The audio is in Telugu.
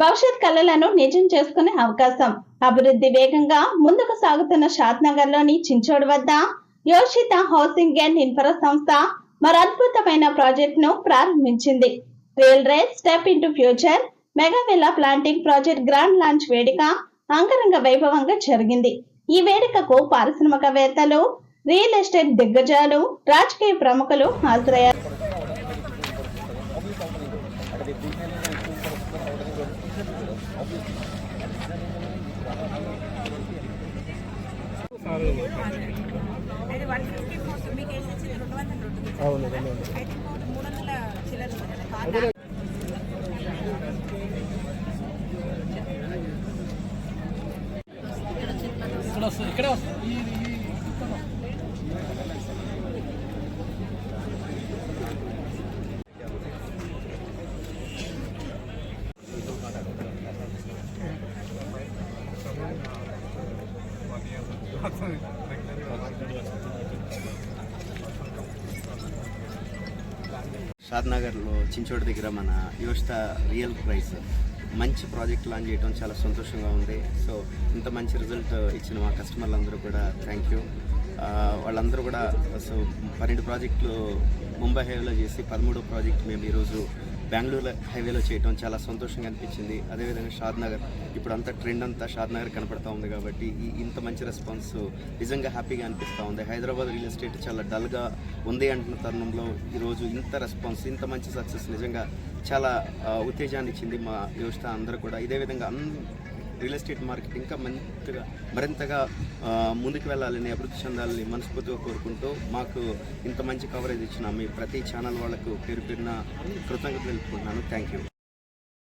భవిష్యత్ కళలను నిజం చేసుకునే అవకాశం. అభివృద్ధి వేగంగా ముందుకు సాగుతున్న షాద్ నగర్లోని చించోడ్ వద్ద యోషిత హౌసింగ్ అండ్ ఇన్ఫ్రా సంస్థ మరో అద్భుతమైన ప్రాజెక్ట్ను ప్రారంభించింది. Real rate step into future mega villa planting project grand launch వేడుక అంగరంగ వైభవంగా జరిగింది. ఈ వేడుకకు పారిశ్రామికవేత్తలు రియల్ ఎస్టేట్ దిగ్గజాలు రాజకీయ ప్రముఖులు హాజరయ్యారు. అది వన్ ఫిఫ్టీ ఫోర్ మీకు వేసి ఇచ్చింది రెండు వందల రెండు అవును. అయితే మూడు వందల చిల్లర? ఇక్కడ వస్తుంది ఇక్కడే వస్తుంది ఈ- ఈ- ఈ- షాద్నగర్లో చించోడి దగ్గర మన యువష్ట రియల్ ప్రైస్ మంచి ప్రాజెక్ట్ లాంచ్ చేయడం చాలా సంతోషంగా ఉంది. సో ఇంత మంచి రిజల్ట్ ఇచ్చిన మా కస్టమర్లందరూ కూడా థ్యాంక్ యూ వాళ్ళందరూ కూడా సో పన్నెండు ప్రాజెక్టులు ముంబై హైవేలో చేసి పదమూడో ప్రాజెక్ట్ మేము ఈరోజు బెంగళూరు హైవేలో చేయడం చాలా సంతోషంగా అనిపించింది. అదేవిధంగా షాద్నగర్. ఇప్పుడు అంతా ట్రెండ్ అంతా షాద్నగర్ కనపడతా ఉంది కాబట్టి ఈ ఇంత మంచి రెస్పాన్స్ నిజంగా హ్యాపీగా అనిపిస్తూ ఉంది. హైదరాబాద్ రియల్ ఎస్టేట్ చాలా డల్గా ఉంది అంటున్న తరుణంలో ఈరోజు ఇంత రెస్పాన్స్ ఇంత మంచి సక్సెస్ నిజంగా చాలా ఉత్తేజాన్ని ఇచ్చింది మా వ్యవస్థ అందరూ కూడా. ఇదే విధంగా రియల్ ఎస్టేట్ మార్కెట్ ఇంకా మంచిగా మరింతగా ముందుకు వెళ్ళాలని అభివృద్ధి చెందాలని మనస్ఫూర్తిగా కోరుకుంటూ మాకు ఇంత మంచి కవరేజ్ ఇచ్చిన మీ ప్రతి ఛానల్ వాళ్ళకు పేరు పేరున కృతజ్ఞత తెలుపుకుంటున్నాను. Thank you